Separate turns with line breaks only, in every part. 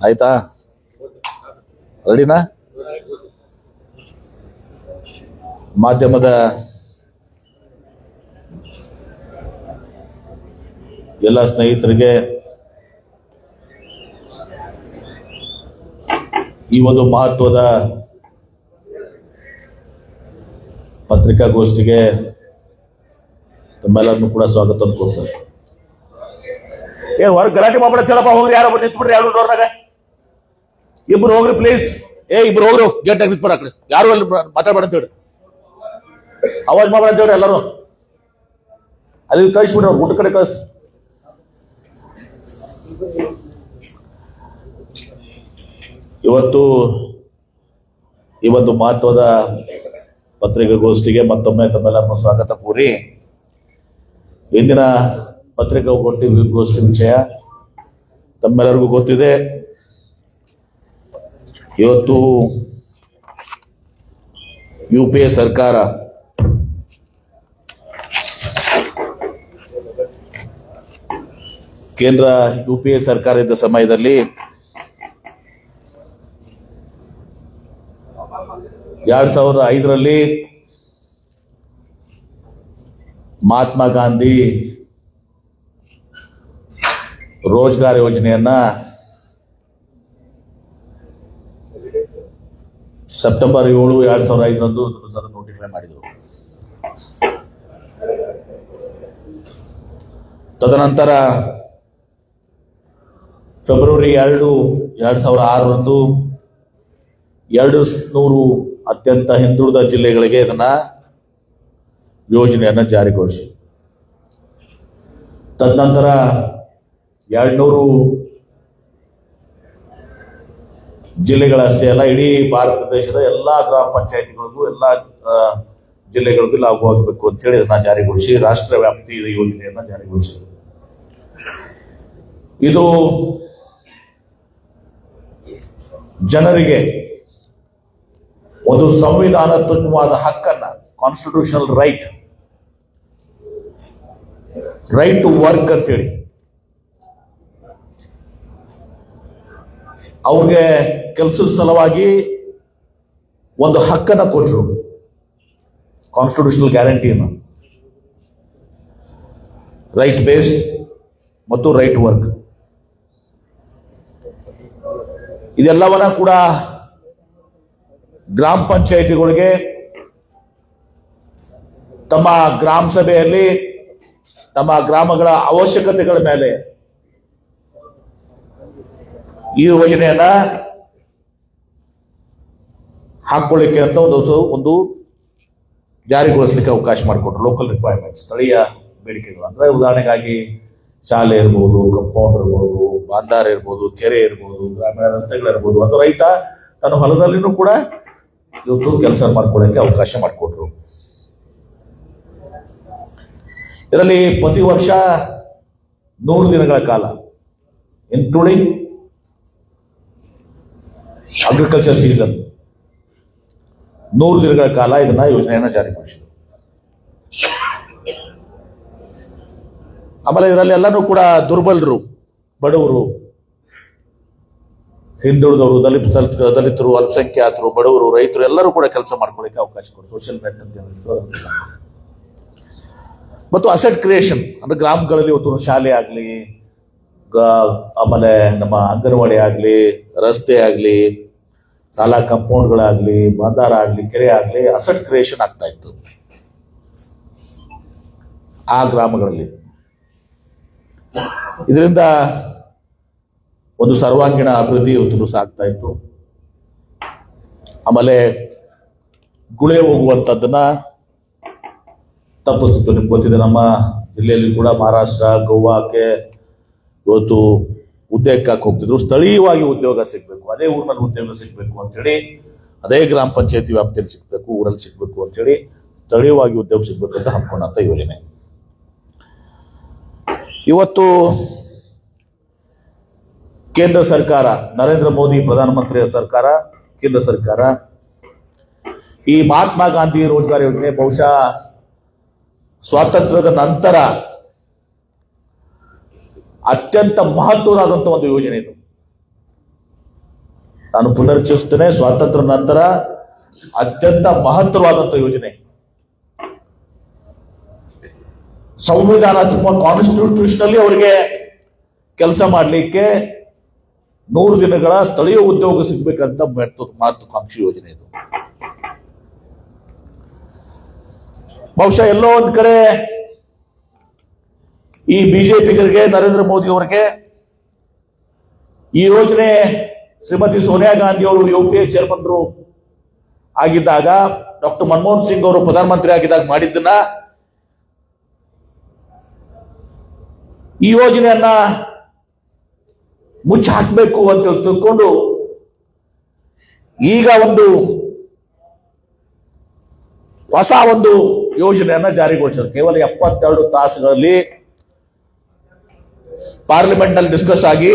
ಆಯ್ತಾ? ರೆಡಿನಾ? ಮಾಧ್ಯಮದ ಎಲ್ಲ ಸ್ನೇಹಿತರಿಗೆ ಈ ಒಂದು ಮಹತ್ವದ ಪತ್ರಿಕಾಗೋಷ್ಠಿಗೆ ತಮ್ಮೆಲ್ಲರನ್ನು ಕೂಡ ಸ್ವಾಗತ ಕೊಡ್ತಾರೆ ಏನ್ ಹೊರಗೆ ಗಲಾಟೆ ಮಾಡ್ಬಿಡ ಚಲಪ್ಪ ಹೋಗ್ರಿ ಯಾರೋ ನಿಂತ್ಬಿಡ್ರಿ ಯಾರು ಡೋರ್ನಾಗ ಇಬ್ರು ಹೋಗ್ರಿ ಪ್ಲೀಸ್ ಏ, ಇಬ್ರು ಹೋಗ್ರಿ. ಗೇಟ್ ಆಗಿ ಬಿಟ್ಬಾರ ಕಡೆ. ಯಾರು ಅಲ್ಲಿ ಮಾತಾಡ್ಬೇಡ ಅಂತ ಹೇಳಿ. ಅವಾಜ್ ಮಾಡ್ಬೇಡ ಅಂತ ಹೇಳಿ ಎಲ್ಲರೂ. ಅಲ್ಲಿ ಕಳಿಸ್ಬಿಡ್ರಿ ಅವ್ರು ಊಟ ಕಡೆ ಕಳಿಸ್. ಇವತ್ತು ಈ ಒಂದು ಮಹತ್ವದ ಪತ್ರಿಕಾಗೋಷ್ಠಿಗೆ ಮತ್ತೊಮ್ಮೆ ತಮ್ಮೆಲ್ಲರನ್ನು ಸ್ವಾಗತ ಕೋರಿ. ಇಂದಿನ ಪತ್ರಿಕಾಗೋಷ್ಠಿ ಗೋಷ್ಠಿ ವಿಷಯ ತಮ್ಮೆಲ್ಲರಿಗೂ ಗೊತ್ತಿದೆ. ಇವತ್ತು ಯು ಪಿ ಎ ಸರ್ಕಾರ ಕೇಂದ್ರ ಯು ಪಿ ಎ ಸರ್ಕಾರ ಇದ್ದ ಸಮಯದಲ್ಲಿ ಎರಡ್ ಸಾವಿರದ ಐದರಲ್ಲಿ ಮಹಾತ್ಮ ಗಾಂಧಿ ರೋಜ್ಗಾರ್ ಯೋಜನೆಯನ್ನ ಸೆಪ್ಟೆಂಬರ್ ಏಳು ಎರಡ್ ಸಾವಿರದ ಐದರಂದು ಸರ್ ನೋಟಿಫೈ ಮಾಡಿದರು. ತದನಂತರ ಫೆಬ್ರವರಿ ಎರಡು ಎರಡು ಸಾವಿರ ಆರರಂದು ಎರಡು ನೂರು ಅತ್ಯಂತ ಹಿಂದುಳಿದ ಜಿಲ್ಲೆಗಳಿಗೆ ಇದನ್ನ ಯೋಜನೆಯನ್ನ ಜಾರಿಗೊಳಿಸಿ. ತದನಂತರ ಎರಡ್ನೂರು ಜಿಲ್ಲೆಗಳಷ್ಟೇ ಅಲ್ಲ, ಇಡೀ ಭಾರತ ದೇಶದ ಎಲ್ಲಾ ಗ್ರಾಮ ಪಂಚಾಯತಿಗಳಿಗೂ ಎಲ್ಲಾ ಜಿಲ್ಲೆಗಳಿಗೂ ಲಾಭ ಆಗಬೇಕು ಅಂತ ಹೇಳಿ ಇದನ್ನ ಜಾರಿಗೊಳಿಸಿ, ರಾಷ್ಟ್ರ ವ್ಯಾಪ್ತಿ ಯೋಜನೆಯನ್ನ ಜಾರಿಗೊಳಿಸಿದೆ ಇದು ಜನರಿಗೆ ಒಂದು ಸಂವಿಧಾನಾತ್ಮಕವಾದ ಹಕ್ಕನ್ನ constitutional right right to work ಅಂತೇಳಿ ಅವ್ರಿಗೆ ಕೆಲಸದ ಸಲುವಾಗಿ ಒಂದು ಹಕ್ಕನ್ನ ಕೊಟ್ಟರು ಕಾನ್ಸ್ಟಿಟ್ಯೂಷನಲ್ ಗ್ಯಾರಂಟಿಯನ್ನು ರೈಟ್ ಬೇಸ್ಡ್ ಮತ್ತು ರೈಟ್ ವರ್ಕ್ ಇದೆಲ್ಲವನ್ನ ಕೂಡ ಗ್ರಾಮ ಪಂಚಾಯಿತಿಗಳಿಗೆ ತಮ್ಮ ಗ್ರಾಮ ಸಭೆಯಲ್ಲಿ ತಮ್ಮ ಗ್ರಾಮಗಳ ಅವಶ್ಯಕತೆಗಳ ಮೇಲೆ ಈ ಯೋಜನೆಯನ್ನ ಹಾಕೊಳ್ಳಿಕ್ಕೆ ಅಂತ ಒಂದು ಒಂದು ಜಾರಿಗೊಳಿಸ್ಲಿಕ್ಕೆ ಅವಕಾಶ ಮಾಡಿಕೊಟ್ರು. ಲೋಕಲ್ ರಿಕ್ವೈರ್ಮೆಂಟ್ ಸ್ಥಳೀಯ ಬೇಡಿಕೆಗಳು. ಅಂದ್ರೆ ಉದಾಹರಣೆಗಾಗಿ ಶಾಲೆ ಇರ್ಬೋದು ಕಂಪೌಂಡ್ ಇರ್ಬೋದು ಬಾಂಧಾರ ಇರ್ಬೋದು, ಕೆರೆ ಇರ್ಬೋದು, ಗ್ರಾಮೀಣ ರಸ್ತೆಗಳಿರ್ಬೋದು ಅಥವಾ ರೈತ ತನ್ನ ಹೊಲದಲ್ಲಿನೂ ಕೂಡ ಇವತ್ತು ಕೆಲಸ ಮಾಡ್ಕೊಳ್ಳೋಕ್ಕೆ ಅವಕಾಶ ಮಾಡಿಕೊಟ್ರು. ಇದರಲ್ಲಿ ಪ್ರತಿ ವರ್ಷ ನೂರು ದಿನಗಳ ಕಾಲ ಇನ್ಕ್ಲೂಡಿಂಗ್ ಅಗ್ರಿಕಲ್ಚರ್ ಸೀಸನ್ ನೂರು ದಿನಗಳ ಕಾಲ ಇದನ್ನ ಯೋಜನೆಯನ್ನು ಜಾರಿಗೊಳಿಸಿದರು. ಆಮೇಲೆ ಇದರಲ್ಲಿ ಎಲ್ಲರೂ ಕೂಡ ದುರ್ಬಲರು, ಬಡವರು, ಹಿಂದುಳಿದವರು, ದಲಿತ ದಲಿತರು, ಅಲ್ಪಸಂಖ್ಯಾತರು, ಬಡವರು, ರೈತರು ಎಲ್ಲರೂ ಕೂಡ ಕೆಲಸ ಮಾಡ್ಕೊಳ್ಳಿಕ್ಕೆ ಅವಕಾಶ ಕೊಡು ಸೋಷಿಯಲ್ ಬ್ಯಾಂಕ್ ಅಂತ ಮತ್ತು ಅಸೆಟ್ ಕ್ರಿಯೇಷನ್ ಅಂದ್ರೆ ಗ್ರಾಮಗಳಲ್ಲಿ ಒಂದು ಶಾಲೆ ಆಗಲಿ ಆಮೇಲೆ ನಮ್ಮ ಅಂಗನವಾಡಿ ಆಗಲಿ, ರಸ್ತೆ ಆಗಲಿ ಶಾಲಾ ಕಂಪೌಂಡ್ಗಳಾಗಲಿ, ಬಂದಾರ ಆಗಲಿ, ಕೆರೆ ಆಗಲಿ ಅಸೆಟ್ ಕ್ರಿಯೇಷನ್ ಆಗ್ತಾ ಇತ್ತು. ಆ ಗ್ರಾಮಗಳಲ್ಲಿ. ಇದರಿಂದ ಒಂದು ಸರ್ವಾಂಗೀಣ ಅಭಿವೃದ್ಧಿ ಇವತ್ತು ಸಾಕ್ತಾ ಇತ್ತು. ಆಮೇಲೆ ಗುಳೆ ಹೋಗುವಂಥದ್ದನ್ನ ತಪ್ಪಿಸ್ತಿತ್ತು. ನಿಮ್ಗೆ ಗೊತ್ತಿದೆ, ನಮ್ಮ ಜಿಲ್ಲೆಯಲ್ಲಿ ಕೂಡ ಮಹಾರಾಷ್ಟ್ರ, ಗೋವಾಕ್ಕೆ ಇವತ್ತು ಉದ್ಯೋಗಕ್ಕೆ ಹೋಗ್ತಿದ್ರು. ಸ್ಥಳೀಯವಾಗಿ ಉದ್ಯೋಗ ಸಿಗಬೇಕು. ಅದೇ ಊರಿನಲ್ಲಿ ಉದ್ಯೋಗ ಸಿಗ್ಬೇಕು ಅಂತೇಳಿ, ಅದೇ ಗ್ರಾಮ ಪಂಚಾಯತಿ ವ್ಯಾಪ್ತಿಯಲ್ಲಿ ಸಿಗಬೇಕು, ಊರಲ್ಲಿ ಸಿಗ್ಬೇಕು ಅಂತೇಳಿ ಸ್ಥಳೀಯವಾಗಿ ಉದ್ಯೋಗ ಸಿಗಬೇಕು ಅಂತ ಹಮ್ಮಿಕೊಂಡಂಥ ಯೋಜನೆ. ಇವತ್ತು ಕೇಂದ್ರ ಸರ್ಕಾರ, ನರೇಂದ್ರ ಮೋದಿ ಪ್ರಧಾನಮಂತ್ರಿ ಸರ್ಕಾರ, ಕೇಂದ್ರ ಸರ್ಕಾರ ಈ ಮಹಾತ್ಮ ಗಾಂಧಿ ರೋಜ್ಗಾರ್ ಯೋಜನೆ ಬಹುಶಃ ಸ್ವಾತಂತ್ರ್ಯದ ನಂತರ ಅತ್ಯಂತ ಮಹತ್ವವಾದಂತ ಒಂದು ಯೋಜನೆ ಇದು. ನಾನು ಪುನರ್ಚಿಸ್ತೇನೆ ಸ್ವಾತಂತ್ರ್ಯ ನಂತರ ಅತ್ಯಂತ ಮಹತ್ವವಾದಂತಹ ಯೋಜನೆ. ಸಂವಿಧಾನಾತ್ಮಕ ಕಾನ್ಸ್ಟಿಟ್ಯೂಷನಲ್ಲಿ ಅವರಿಗೆ ಕೆಲಸ ಮಾಡಲಿಕ್ಕೆ ನೂರು ದಿನಗಳ ಸ್ಥಳೀಯ ಉದ್ಯೋಗ ಸಿಗ್ಬೇಕಂತ ಮಹತ್ವ- ಮಹತ್ವಾಕಾಂಕ್ಷಿ ಯೋಜನೆ ಇದು. ಬಹುಶಃ ಎಲ್ಲೋ ಒಂದ್ ಕಡೆ ಈ ಬಿಜೆಪಿಗರಿಗೆ ನರೇಂದ್ರ ಮೋದಿ ಅವರಿಗೆ ಈ ಯೋಜನೆ ಶ್ರೀಮತಿ ಸೋನಿಯಾ ಗಾಂಧಿ ಅವರು ಯು ಪಿ ಎ ಚೇರ್ಮನ್ರು ಆಗಿದ್ದಾಗ ಡಾಕ್ಟರ್ ಮನಮೋಹನ್ ಸಿಂಗ್ ಅವರು ಪ್ರಧಾನಮಂತ್ರಿ ಆಗಿದ್ದಾಗ ಮಾಡಿದ್ದನ್ನ ಈ ಯೋಜನೆಯನ್ನ ಮುಚ್ಚಿ ಹಾಕಬೇಕು ಅಂತ ತಿಳ್ಕೊಂಡು ಈಗ ಒಂದು ಹೊಸ ಒಂದು ಯೋಜನೆಯನ್ನ ಜಾರಿಗೊಳಿಸಿದ್ರು. ಕೇವಲ ಎಪ್ಪತ್ತೆರಡು ತಾಸುಗಳಲ್ಲಿ ಪಾರ್ಲಿಮೆಂಟ್ನಲ್ಲಿ ಡಿಸ್ಕಸ್ ಆಗಿ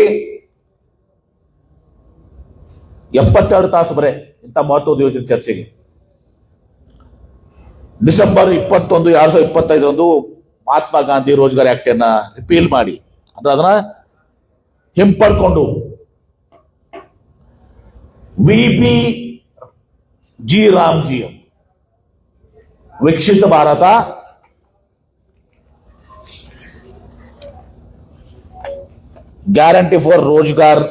ಎಪ್ಪತ್ತೆರಡು ತಾಸು ಬರೆ ಇಂಥ ಮಹತ್ವದ ಯೋಜನೆ ಚರ್ಚೆಗೆ. ಡಿಸೆಂಬರ್ ಇಪ್ಪತ್ತೊಂದು, ಎರಡ್ ಸಾವಿರದ ಇಪ್ಪತ್ತೈದರಂದು ಮಹಾತ್ಮ ಗಾಂಧಿ ರೋಜ್ಗಾರ್ ಆಕ್ಟ್ ಅನ್ನ ರಿಪೀಲ್ ಮಾಡಿ. ಅಂದ್ರೆ ಅದನ್ನ ಹಿಂಪಡ್ಕೊಂಡು V B G Ramji Viksit Bharat guarantee for Rozgar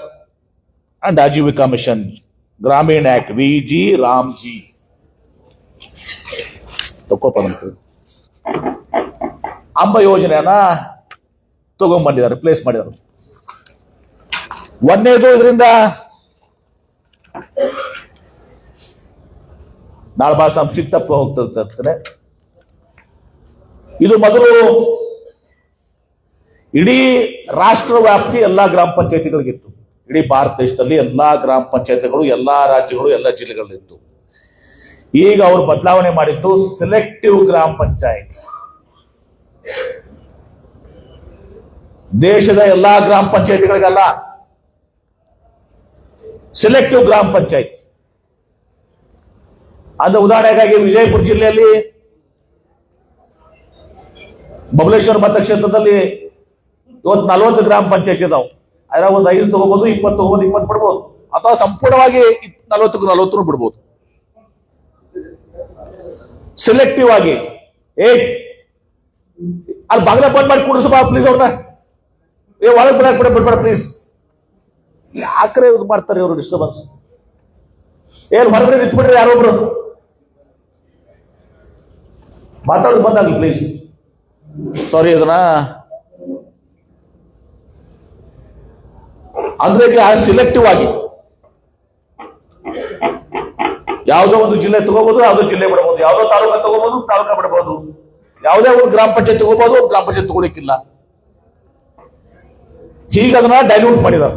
and Ajeevika mission, Gramin act, V G Ram G ನಮ್ಗೆ. ಅಂಬ ಯೋಜನೆಯನ್ನ ತಗೊಂಡ್ಬಂದಿದ್ದಾರೆ ರಿಪ್ಲೇಸ್ ಮಾಡಿದ್ದಾರೆ. ಒಂದೇದು ಇದರಿಂದ ನಾಳೆ ಬಹಳ ಸಂಕ್ಷಿಪ್ತ ಹೋಗ್ತದೆ ಇದು ಮೊದಲು ಇಡೀ ರಾಷ್ಟ್ರ ವ್ಯಾಪ್ತಿ ಎಲ್ಲಾ ಗ್ರಾಮ ಪಂಚಾಯತಿಗಳಿಗಿತ್ತು. ಇಡೀ ಭಾರತ ದೇಶದಲ್ಲಿ ಎಲ್ಲಾ ಗ್ರಾಮ ಪಂಚಾಯತ್ಗಳು, ಎಲ್ಲಾ ರಾಜ್ಯಗಳು, ಎಲ್ಲಾ ಜಿಲ್ಲೆಗಳಲ್ಲಿತ್ತು. ಈಗ ಅವರು ಬದಲಾವಣೆ ಮಾಡಿದ್ದು ಸೆಲೆಕ್ಟಿವ್ ಗ್ರಾಮ ಪಂಚಾಯತ್. ದೇಶದ ಎಲ್ಲಾ ಗ್ರಾಮ ಪಂಚಾಯತಿಗಳಿಗಲ್ಲ. ಸೆಲೆಕ್ಟಿವ್ ಗ್ರಾಮ ಪಂಚಾಯತ್. ಅಂದ್ರೆ ಉದಾಹರಣೆಗಾಗಿ ವಿಜಯಪುರ ಜಿಲ್ಲೆಯಲ್ಲಿ ಬಬಲೇಶ್ವರ ಮತಕ್ಷೇತ್ರದಲ್ಲಿ ಇವತ್ತು ನಲ್ವತ್ತು ಗ್ರಾಮ ಪಂಚಾಯತ್ ಇದಾವೆ. ಅದ್ರಾಗ ಒಂದು ಐದು ತಗೋಬಹುದು ಇಪ್ಪತ್ತು ತಗೋಬಹುದು ಇಪ್ಪತ್ತು ಬಿಡ್ಬೋದು. ಅಥವಾ ಸಂಪೂರ್ಣವಾಗಿ ನಲವತ್ತಕ್ಕೂ ನಲ್ವತ್ತು ಬಿಡ್ಬೋದು. ಸೆಲೆಕ್ಟಿವ್ ಆಗಿ. ಏ ಅಲ್ಲಿ ಬಾಗಿಲ ಬಂದ್ ಮಾಡಿ ಬಾ ಪ್ಲೀಸ್ ಅವ್ರನ್ನ ಏ, ಒಳಗೆ ಬಿಡಕ್ ಬಿಡ, ಬಿಡ್ಬೇಡ ಪ್ಲೀಸ್ ಯಾಕ್ರೆ ಇದು ಮಾಡ್ತಾರೆ ಇವರು ಡಿಸ್ಟರ್ಬನ್ಸ್ ಏನ್ ಹೊರಗಡೆ ನಿಂತ್ಬಿಡ್ರಿ ಯಾರೊಬ್ರು ಮಾತಾಡೋದು ಬಂದಾಗಲಿ ಪ್ಲೀಸ್ ಸಾರಿ ಅದನ್ನ ಅಂದ್ರೆ ಸಿಲೆಕ್ಟಿವ್ ಆಗಿ. ಯಾವುದೋ ಒಂದು ಜಿಲ್ಲೆ ತಗೋಬಹುದು ಯಾವುದೋ ಜಿಲ್ಲೆ ಬಿಡಬಹುದು ಯಾವುದೋ ತಾಲೂಕ ತಗೋಬಹುದು ತಾಲೂಕ ಬಿಡಬಹುದು ಯಾವುದೇ ಒಂದು ಗ್ರಾಮ ಪಂಚಾಯತ್ ತಗೋಬಹುದು ಗ್ರಾಮ ಪಂಚಾಯತ್ ತಗೊಳಿಕ್ಕಿಲ್ಲ ಹೀಗ ಅದನ್ನ ಡೈಲ್ಯೂಟ್ ಮಾಡಿದಾರೆ.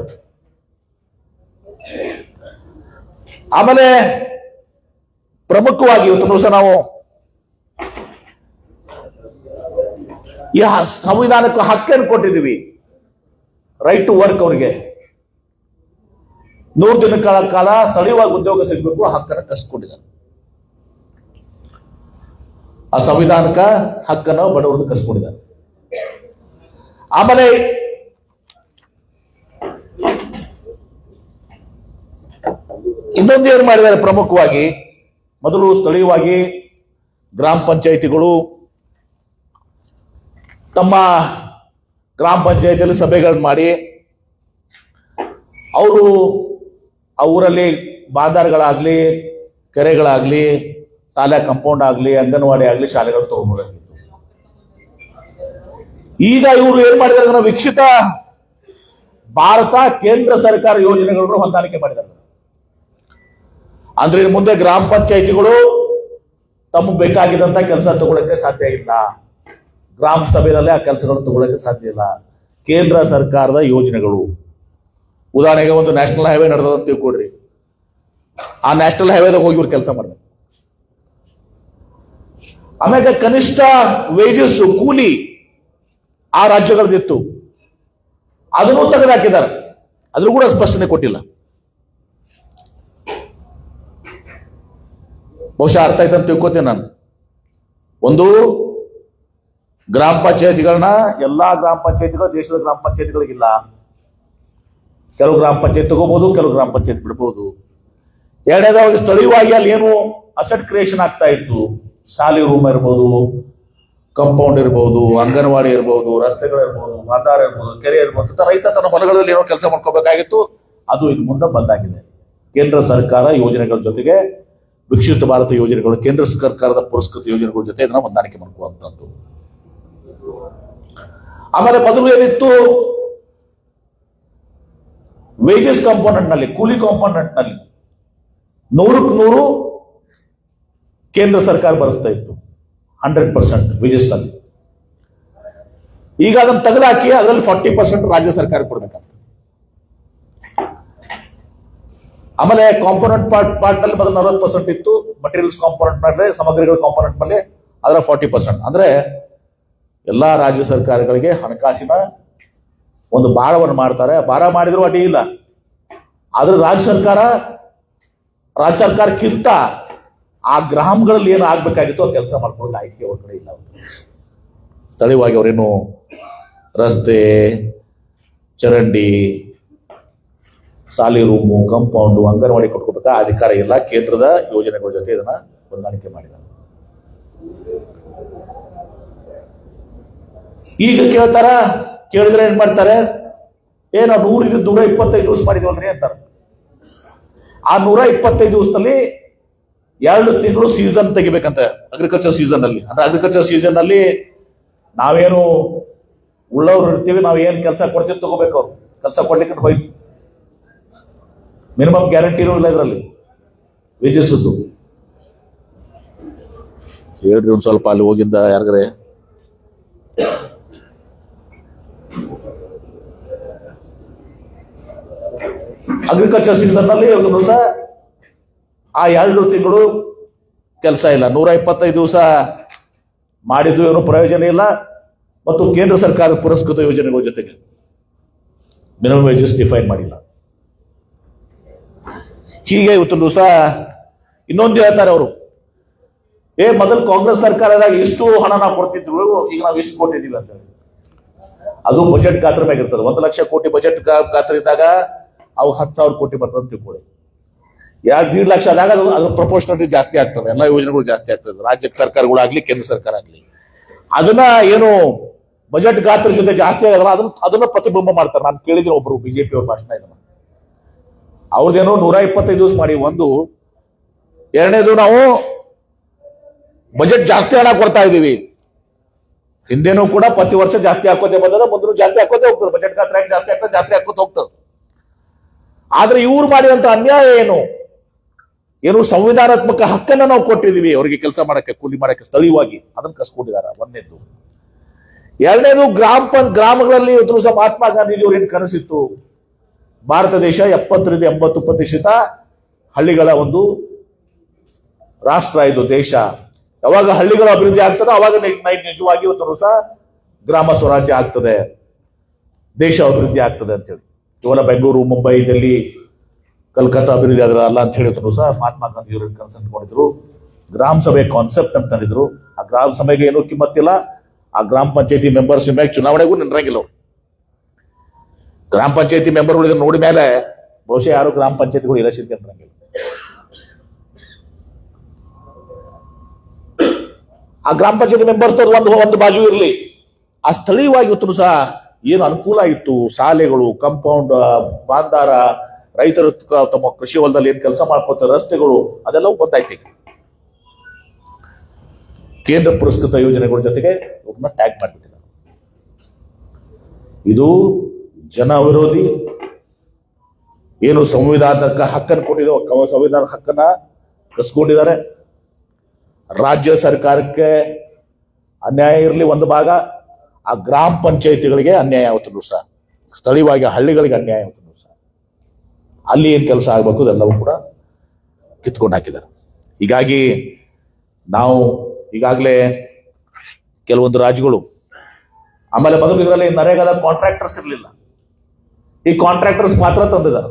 ಆಮೇಲೆ ಪ್ರಮುಖವಾಗಿ ಇವತ್ತು ದಿವಸ ನಾವು ಈ ಸಂವಿಧಾನಕ್ಕೆ ಹಕ್ಕನ್ನು ಕೊಟ್ಟಿದ್ದೀವಿ. ರೈಟ್ ಟು ವರ್ಕ್ ಅವರಿಗೆ. ನೂರು ದಿನಗಳ ಕಾಲ ಸ್ಥಳೀಯವಾಗಿ ಉದ್ಯೋಗ ಸಿಗಬೇಕು, ಹಕ್ಕನ್ನು ಕಸ್ಕೊಂಡಿದ್ದಾರೆ. ಆ ಸಂವಿಧಾನಕ ಹಕ್ಕನ್ನು ಬಡವರನ್ನು ಕಸ್ಕೊಂಡಿದ್ದಾರೆ. ಆಮೇಲೆ ಇನ್ನೊಂದು ಏನು ಮಾಡಿದ್ದಾರೆ ಪ್ರಮುಖವಾಗಿ, ಮೊದಲು ಸ್ಥಳೀಯವಾಗಿ ಗ್ರಾಮ ಪಂಚಾಯಿತಿಗಳು ತಮ್ಮ ಗ್ರಾಮ ಪಂಚಾಯತಿಯಲ್ಲಿ ಸಭೆಗಳನ್ನು ಮಾಡಿ, ಅವರು ಆ ಊರಲ್ಲಿ ಬಾದಾರ್ಗಳಾಗ್ಲಿ, ಕೆರೆಗಳಾಗ್ಲಿ, ಶಾಲೆ ಕಂಪೌಂಡ್ ಆಗ್ಲಿ, ಅಂಗನವಾಡಿ ಆಗ್ಲಿ ಶಾಲೆಗಳು ತಗೊಂಡ್ಬರಂಗಿತ್ತು ಈಗ ಇವರು ಏನ್ ಮಾಡಿದಾರೆ ವಿಕಸಿತ ಭಾರತ, ಕೇಂದ್ರ ಸರ್ಕಾರ ಯೋಜನೆಗಳನ್ನು ಹೊಂದಾಣಿಕೆ ಮಾಡಿದ್ದಾರೆ ಅಂದ್ರೆ ಮುಂದೆ ಗ್ರಾಮ ಪಂಚಾಯಿತಿಗಳು ತಮಗೆ ಬೇಕಾಗಿದ್ದಂತ ಕೆಲಸ ತಗೊಳಕ್ಕೆ ಸಾಧ್ಯ ಇಲ್ಲ. ಗ್ರಾಮ ಸಭೆಯಲ್ಲಿ ಆ ಕೆಲಸಗಳು ತಗೊಳಕ್ಕೆ ಸಾಧ್ಯ ಇಲ್ಲ. ಕೇಂದ್ರ ಸರ್ಕಾರದ ಯೋಜನೆಗಳು. ಉದಾಹರಣೆಗೆ ಒಂದು ನ್ಯಾಷನಲ್ ಹೈವೇ ನಡೆದ ತಿಳ್ಕೊಡ್ರಿ ಆ ನ್ಯಾಷನಲ್ ಹೈವೇದಾಗ ಹೋಗಿ ಇವ್ರು ಕೆಲಸ ಮಾಡ್ಬೇಕು. ಆಮೇಲೆ ಕನಿಷ್ಠ ವೇಜಸ್ ಕೂಲಿ ಆ ರಾಜ್ಯಗಳದಿತ್ತು ಅದನ್ನು ತೆಗೆದುಹಾಕಿದ್ದಾರೆ ಅದ್ರೂ ಕೂಡ ಸ್ಪಷ್ಟನೆ ಕೊಟ್ಟಿಲ್ಲ. ಬಹುಶಃ ಅರ್ಥ ಆಯ್ತು ತಿಳ್ಕೊತೀನಿ ನಾನು. ಒಂದು ಗ್ರಾಮ ಪಂಚಾಯತಿಗಳನ್ನ ಎಲ್ಲಾ ಗ್ರಾಮ ಪಂಚಾಯತಿಗಳು ದೇಶದ ಗ್ರಾಮ ಪಂಚಾಯತಿಗಳಿಗಿಲ್ಲ. ಕೆಲವು ಗ್ರಾಮ ಪಂಚಾಯತ್ ತಗೋಬಹುದು ಕೆಲವು ಗ್ರಾಮ ಪಂಚಾಯತ್ ಬಿಡ್ಬೋದು. ಎರಡನೇದಾಗಿ ಸ್ಥಳೀಯವಾಗಿ ಅಲ್ಲಿ ಏನು ಅಸೆಟ್ ಕ್ರಿಯೇಷನ್ ಆಗ್ತಾ ಇತ್ತು. ಶಾಲೆ ರೂಮ್ ಇರ್ಬೋದು ಕಂಪೌಂಡ್ ಇರ್ಬೋದು, ಅಂಗನವಾಡಿ ಇರ್ಬೋದು, ರಸ್ತೆಗಳಿರ್ಬೋದು ಆಧಾರ ಇರ್ಬೋದು, ಕೆರೆ ಇರ್ಬೋದು, ಅಂತ ರೈತ ತನ್ನ ಹೊಲಗಳಲ್ಲಿ ಏನೋ ಕೆಲಸ ಮಾಡ್ಕೋಬೇಕಾಗಿತ್ತು. ಅದು ಇನ್ನು ಮುಂದೆ ಬಂದಾಗಿದೆ. ಕೇಂದ್ರ ಸರ್ಕಾರ ಯೋಜನೆಗಳ ಜೊತೆಗೆ ವಿಕಸಿತ ಭಾರತ ಯೋಜನೆಗಳು, ಕೇಂದ್ರ ಸರ್ಕಾರದ ಪುರಸ್ಕೃತ ಯೋಜನೆಗಳ ಜೊತೆ ಇದನ್ನ ಹೊಂದಾಣಿಕೆ ಮಾಡ್ಕೊಳ್ಳುವಂಥದ್ದು ಆಮೇಲೆ ಮೊದಲು ಏನಿತ್ತು? ವೇಜಸ್ ಕಾಂಪೋನೆಂಟ್ನಲ್ಲಿ, ಕೂಲಿ ಕಾಂಪೋನೆಂಟ್ನಲ್ಲಿ ನೂರಕ್ಕೆ ನೂರು ಕೇಂದ್ರ ಸರ್ಕಾರ ಬರೆಸ್ತಾ ಇತ್ತು. ಹಂಡ್ರೆಡ್ ಪರ್ಸೆಂಟ್ ವೇಜಸ್ನಲ್ಲಿ. ಈಗ ಅದನ್ನು ತೆಗೆದುಹಾಕಿ ಅದರಲ್ಲಿ ಫಾರ್ಟಿ ಪರ್ಸೆಂಟ್ ರಾಜ್ಯ ಸರ್ಕಾರ ಕೊಡ್ಬೇಕಂತ ಆಮೇಲೆ ಕಾಂಪೋನೆಂಟ್ ಪಾರ್ಟ್ ಪಾರ್ಟ್ನಲ್ಲಿ ಮೊದಲು ನಲವತ್ತು ಪರ್ಸೆಂಟ್ ಇತ್ತು ಮಟೀರಿಯಲ್ಸ್ ಕಾಂಪೋನೆಂಟ್ ಮೇಲೆ ಸಾಮಗ್ರಿಗಳ ಕಾಂಪೋನೆಂಟ್ ಮೇಲೆ ಅದರ ಫಾರ್ಟಿ ಪರ್ಸೆಂಟ್ ಅಂದ್ರೆ ಎಲ್ಲಾ ರಾಜ್ಯ ಸರ್ಕಾರಗಳಿಗೆ ಹಣಕಾಸಿನ ಒಂದು ಭಾರವನ್ನು ಮಾಡ್ತಾರೆ. ಭಾರ ಮಾಡಿದ್ರು ಅಡ್ಡಿ ಇಲ್ಲ. ಆದ್ರೆ ರಾಜ್ಯ ಸರ್ಕಾರ, ರಾಜ್ಯ ಸರ್ಕಾರಕ್ಕಿಂತ ಆ ಗ್ರಾಮಗಳಲ್ಲಿ ಏನು ಆಗ್ಬೇಕಾಗಿತ್ತು ಕೆಲಸ ಮಾಡ್ಕೊಳ್ಳೋಕೆ ಆಯ್ಕೆ ಅವ್ರ ಕಡೆ ಇಲ್ಲ ಸ್ಥಳೀಯವಾಗಿ ಅವರೇನು ರಸ್ತೆ, ಚರಂಡಿ, ಸಾಲಿ ರೂಮು ಕಂಪೌಂಡು ಅಂಗನವಾಡಿ ಕೊಟ್ಕೋಬೇಕಾ? ಅಧಿಕಾರ ಇಲ್ಲ. ಕೇಂದ್ರದ ಯೋಜನೆಗಳ ಜೊತೆ ಇದನ್ನ ಹೊಂದಾಣಿಕೆ ಮಾಡಿದ್ದಾರೆ. ಈಗ ಕೇಳ್ತಾರ? ಕೇಳಿದ್ರೆ ಏನ್ ಮಾಡ್ತಾರೆ? ಏನೋ ನೂರ ನೂರ ಇಪ್ಪತ್ತೈದು ದಿವಸ ಮಾಡಿದ್ವಲ್ರಿ ಅಂತಾರೆ. ಆ ನೂರ ಇಪ್ಪತ್ತೈದು ದಿವಸದಲ್ಲಿ ಎರಡು ತಿಂಗಳು ಸೀಸನ್ ತೆಗಿಬೇಕಂತ ಅಗ್ರಿಕಲ್ಚರ್ ಸೀಸನ್ ಅಲ್ಲಿ. ಅಂದ್ರೆ ಅಗ್ರಿಕಲ್ಚರ್ ಸೀಸನ್ ಅಲ್ಲಿ ನಾವೇನು ಉಳ್ಳವ್ರು ಇರ್ತೀವಿ, ನಾವು ಏನ್ ಕೆಲಸ ಕೊಡ್ತೀವಿ ತಗೋಬೇಕು ಅವ್ರು. ಕೆಲಸ ಕೊಡ್ಲಿಕ್ಕೆ ಹೋಯ್ತು. ಮಿನಿಮಮ್ ಗ್ಯಾರಂಟಿನೂ ಇಲ್ಲ ಇದರಲ್ಲಿ ವೇಜಸ್ ಹೇಳ್ರಿ ಒಂದ್ ಸ್ವಲ್ಪ ಅಲ್ಲಿ ಹೋಗಿದ್ದ ಯಾರಿಗಾರೆ? ಅಗ್ರಿಕಲ್ಚರ್ ಸೀಸನ್ನಲ್ಲಿ ಒಂದು ದಿವಸ ಆ ಎರಡು ತಿಂಗಳು ಕೆಲಸ ಇಲ್ಲ. ನೂರ ಇಪ್ಪತ್ತೈದು ದಿವಸ ಮಾಡಿದ್ದು ಏನು ಪ್ರಯೋಜನ ಇಲ್ಲ. ಮತ್ತು ಕೇಂದ್ರ ಸರ್ಕಾರದ ಪುರಸ್ಕೃತ ಯೋಜನೆಗಳ ಜೊತೆಗೆ ಮಿನಿಮಮ್ ವೇಜಸ್ ಡಿಫೈನ್ ಮಾಡಿಲ್ಲ. ಹೀಗೆ ಇವತ್ತು ದಿವಸ ಇನ್ನೊಂದು ಹೇಳ್ತಾರೆ ಅವರು. ಏ, ಮೊದಲು ಕಾಂಗ್ರೆಸ್ ಸರ್ಕಾರದಾಗ ಇಷ್ಟು ಹಣ ನಾವು ಕೊಡ್ತಿದ್ರು, ಈಗ ನಾವು ಇಷ್ಟು ಕೊಟ್ಟಿದ್ದೀವಿ ಅಂತ ಹೇಳಿ. ಅದು ಬಜೆಟ್ ಗಾತ್ರ ಮ್ಯಾಗಿರ್ತದೆ ಒಂದು ಲಕ್ಷ ಕೋಟಿ ಬಜೆಟ್ ಗಾತ್ರ ಇದ್ದಾಗ ಅವು ಹತ್ತು ಸಾವಿರ ಕೋಟಿ ಬರ್ತದೆ ಅಂತ ತಿಳ್ಕೊಳ್ಳಿ. ಎರಡು ದೀಡ್ ಲಕ್ಷ ಆದಾಗ ಅದು ಪ್ರಪೋರ್ಷನಲಿ ಜಾಸ್ತಿ ಆಗ್ತದೆ. ಎಲ್ಲ ಯೋಜನೆಗಳು ಜಾಸ್ತಿ ಆಗ್ತದೆ. ರಾಜ್ಯ ಸರ್ಕಾರಗಳಾಗ್ಲಿ ಕೇಂದ್ರ ಸರ್ಕಾರ ಆಗ್ಲಿ. ಅದನ್ನ ಏನು ಬಜೆಟ್ ಗಾತ್ರ ಜೊತೆ ಜಾಸ್ತಿ ಆಗಲ್ಲ, ಅದನ್ನ ಅದನ್ನ ಪ್ರತಿಬಿಂಬ ಮಾಡ್ತಾರೆ. ನಾನು ಕೇಳಿದ್ರೆ ಒಬ್ರು ಬಿಜೆಪಿ ಅವ್ರ ಭಾಷಣ ಇದನ್ನ. ಅವ್ರದ್ದೇನೋ ನೂರ ಇಪ್ಪತ್ತೈದು ದಿವಸ ಮಾಡಿ ಒಂದು, ಎರಡನೇದು ನಾವು ಬಜೆಟ್ ಜಾಸ್ತಿ ಹಣ ಕೊಡ್ತಾ ಇದೀವಿ ಹಿಂದೆನೂ ಕೂಡ ಪ್ರತಿ ವರ್ಷ ಜಾಸ್ತಿ ಹಾಕೋದೇ ಬಂದ್ರೆ ಮೊದಲು ಜಾಸ್ತಿ ಹಾಕೋದೇ ಹೋಗ್ತದೆ. ಬಜೆಟ್ ಗಾತ್ರ ಜಾಸ್ತಿ ಆಗ್ತದೆ ಜಾಸ್ತಿ ಹಾಕೋದು ಹೋಗ್ತದೆ. ಆದ್ರೆ ಇವ್ರು ಮಾಡಿದಂತ ಅನ್ಯಾಯ ಏನು? ಏನು ಸಂವಿಧಾನಾತ್ಮಕ ಹಕ್ಕನ್ನ ನಾವು ಕೊಟ್ಟಿದೀವಿ ಅವರಿಗೆ ಕೆಲಸ ಮಾಡಕ್ಕೆ, ಕೂಲಿ ಮಾಡಕ್ಕೆ ಸ್ಥಳೀಯವಾಗಿ ಅದನ್ನ ಕಸ್ಕೊಂಡಿದ್ದಾರೆ ಒಂದನೇದು ಎರಡನೇದು, ಗ್ರಾಮ ಪಂಚ ಗ್ರಾಮಗಳಲ್ಲಿ ಇವತ್ತು ಸಹ ಮಹಾತ್ಮ ಏನು ಕನಸಿತ್ತು? ಭಾರತ ದೇಶ ಎಪ್ಪತ್ತರಿಂದ ಎಂಬತ್ತು ಪ್ರತಿಶತ ಹಳ್ಳಿಗಳ ಒಂದು ರಾಷ್ಟ್ರ ಇದು ದೇಶ. ಯಾವಾಗ ಹಳ್ಳಿಗಳ ಅಭಿವೃದ್ಧಿ ಆಗ್ತದೆ ಅವಾಗ ನಿಜವಾಗಿ ಇವತ್ತು ಸಹ ಗ್ರಾಮ ಸ್ವರಾಜ್ಯ ಆಗ್ತದೆ. ದೇಶ ಅಭಿವೃದ್ಧಿ ಆಗ್ತದೆ ಅಂತೇಳಿ ಕೇವಲ ಬೆಂಗಳೂರು ಮುಂಬೈ ಡೆಲ್ಲಿ ಕಲ್ಕತ್ತಾ ಅಭಿವೃದ್ಧಿ ಆಗಲ್ಲ ಅಲ್ಲ ಅಂತ ಹೇಳಿದ್ರು ಸಹ ಮಹಾತ್ಮ ಗಾಂಧಿ ಅವರು ಕನ್ಸನ್ ಮಾಡಿದ್ರು. ಗ್ರಾಮ ಸಭೆ ಕಾನ್ಸೆಪ್ಟ್ ಅಂತ ತಂದಿದ್ರು ಆ ಗ್ರಾಮ ಸಭೆಗೆ ಏನೂ ಕಿಮ್ಮತ್ತಿಲ್ಲ. ಆ ಗ್ರಾಮ ಪಂಚಾಯತಿ ಮೆಂಬರ್ಸ್ ಮ್ಯಾಗ ಚುನಾವಣೆಗೂ ನಿಂದ್ರಂಗಿಲ್ಲ ಅವ್ರು. ಗ್ರಾಮ ಪಂಚಾಯತಿ ಮೆಂಬರ್ಗಳು ನೋಡಿ ಮೇಲೆ ಬಹುಶಃ ಯಾರು ಗ್ರಾಮ ಪಂಚಾಯತಿಗಳು ಇಲೆಕ್ಷನ್ ಅಂತಂಗಿಲ್ಲ ಆ ಗ್ರಾಮ ಪಂಚಾಯತಿ ಮೆಂಬರ್ಸ್ ಒಂದು ಒಂದು ಬಾಜು ಇರಲಿ. ಆ ಸ್ಥಳೀಯವಾಗಿ ಇವತ್ತು ಸಹ ಏನು ಅನುಕೂಲ ಇತ್ತು ಶಾಲೆಗಳು ಕಂಪೌಂಡ್ ಬಾಂದಾರ ರೈತರು ತಮ್ಮ ಕೃಷಿ ಹೊಲದಲ್ಲಿ ಏನ್ ಕೆಲಸ ಮಾಡ್ಕೊತಾರೆ ರಸ್ತೆಗಳು, ಅದೆಲ್ಲವೂ ಈಗ. ಕೇಂದ್ರ ಪುರಸ್ಕೃತ ಯೋಜನೆಗಳ ಜೊತೆಗೆ ಇವ್ರನ್ನ ಟ್ಯಾಗ್ ಮಾಡಿಬಿಟ್ಟಿದ್ದಾರೆ. ಇದು ಜನ ವಿರೋಧಿ, ಏನು ಸಂವಿಧಾನಕ್ಕೆ ಹಕ್ಕನ್ನು ಕೊಟ್ಟಿದೆ ಸಂವಿಧಾನ ಹಕ್ಕನ್ನ ಕಸ್ಕೊಂಡಿದ್ದಾರೆ. ರಾಜ್ಯ ಸರ್ಕಾರಕ್ಕೆ ಅನ್ಯಾಯ ಇರಲಿ ಒಂದು ಭಾಗ ಆ ಗ್ರಾಮ ಪಂಚಾಯತಿಗಳಿಗೆ ಅನ್ಯಾಯ ಆಗುತ್ತೂ ಸಹ. ಸ್ಥಳೀಯವಾಗಿ ಹಳ್ಳಿಗಳಿಗೆ ಅನ್ಯಾಯ ಆಗುತ್ತೂ ಸಹ. ಅಲ್ಲಿ ಏನು ಕೆಲಸ ಆಗಬೇಕು ಅದೆಲ್ಲವೂ ಕೂಡ ಕಿತ್ಕೊಂಡು ಹಾಕಿದ್ದಾರೆ. ಹೀಗಾಗಿ ನಾವು ಈಗಾಗಲೇ ಕೆಲವೊಂದು ರಾಜ್ಯಗಳು ಆಮೇಲೆ ಮೊದಲು ಇದರಲ್ಲಿ ನರೇಗಾದ ಕಾಂಟ್ರಾಕ್ಟರ್ಸ್ ಇರಲಿಲ್ಲ. ಈ ಕಾಂಟ್ರಾಕ್ಟರ್ಸ್ ಮಾತ್ರ ತಂದಿದ್ದಾರೆ.